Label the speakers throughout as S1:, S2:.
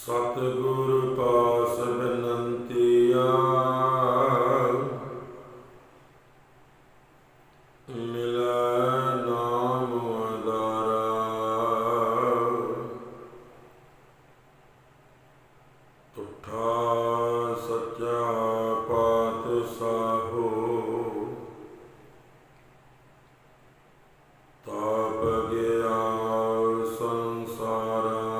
S1: ਸਤਿਗੁਰ ਪਾਸ ਬਨੰਤੀਆ ਮਿਲੈ ਨਾਮ ਆਧਾਰਾ ਤੁਠਾ ਸੱਚਾ ਪਾਤਸ਼ਾਹੋ। ਤਾਪ ਗਿਆ ਸੰਸਾਰਾ।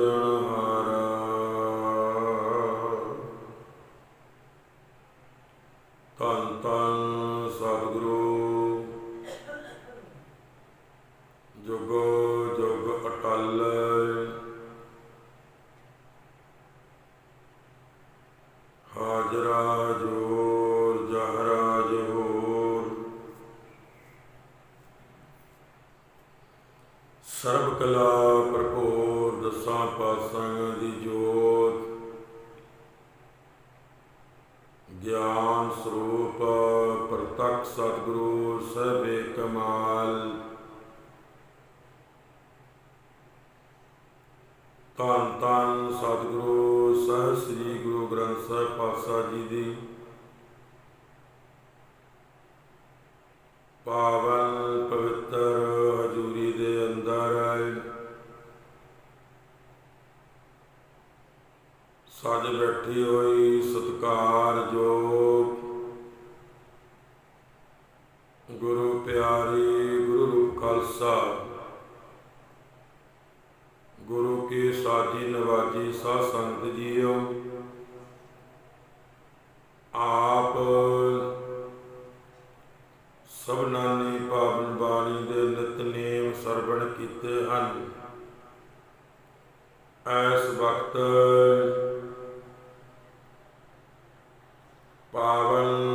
S1: ਜੁਗੋ ਜੁਗ ਅਟਲ। ਹਾਜਰਾ ਜੋਰ, ਜਹਰਾ ਜੋਰ। ਸਰਬ ਕਲਾ ਭਰਪੂਰ ਦਸਾਂ ਪਾਸਾਂ ਦੀ ਜੋਤ। ਗਿਆਨ ਸਰੂਪ ਪ੍ਰਤੱਖ ਸਤਿਗੁਰੂ ਸਭੇ ਕਮਾਲ। ਧੰਨ ਧੰਨ ਸਤਿਗੁਰੂ ਸਹਿ ਸ੍ਰੀ ਗੁਰੂ ਗ੍ਰੰਥ ਸਾਹਿਬ ਪਾਤਸ਼ਾਹ ਜੀ ਦੀ। ਪਾਵਨ ਪਵਿੱਤਰ ਹਜ਼ੂਰੀ ਦੇ ਅੰਦਰ ਸੱਜ ਬੈਠੀ ਹੋਈ ਸਤਿਕਾਰਯੋਗ ਜੋ ਇਹ ਸਾਜੀ ਨਵਾਜੀ ਸਾਧ ਸੰਗਤ ਜੀਓ, ਆਪ ਸਭਨਾਂ ਨੇ ਪਾਵਨ ਬਾਣੀ ਦੇ ਨਿਤਨੇਮ ਸਰਵਣ ਕੀਤੇ ਹਨ। ਇਸ ਵਕਤ ਪਾਵਨ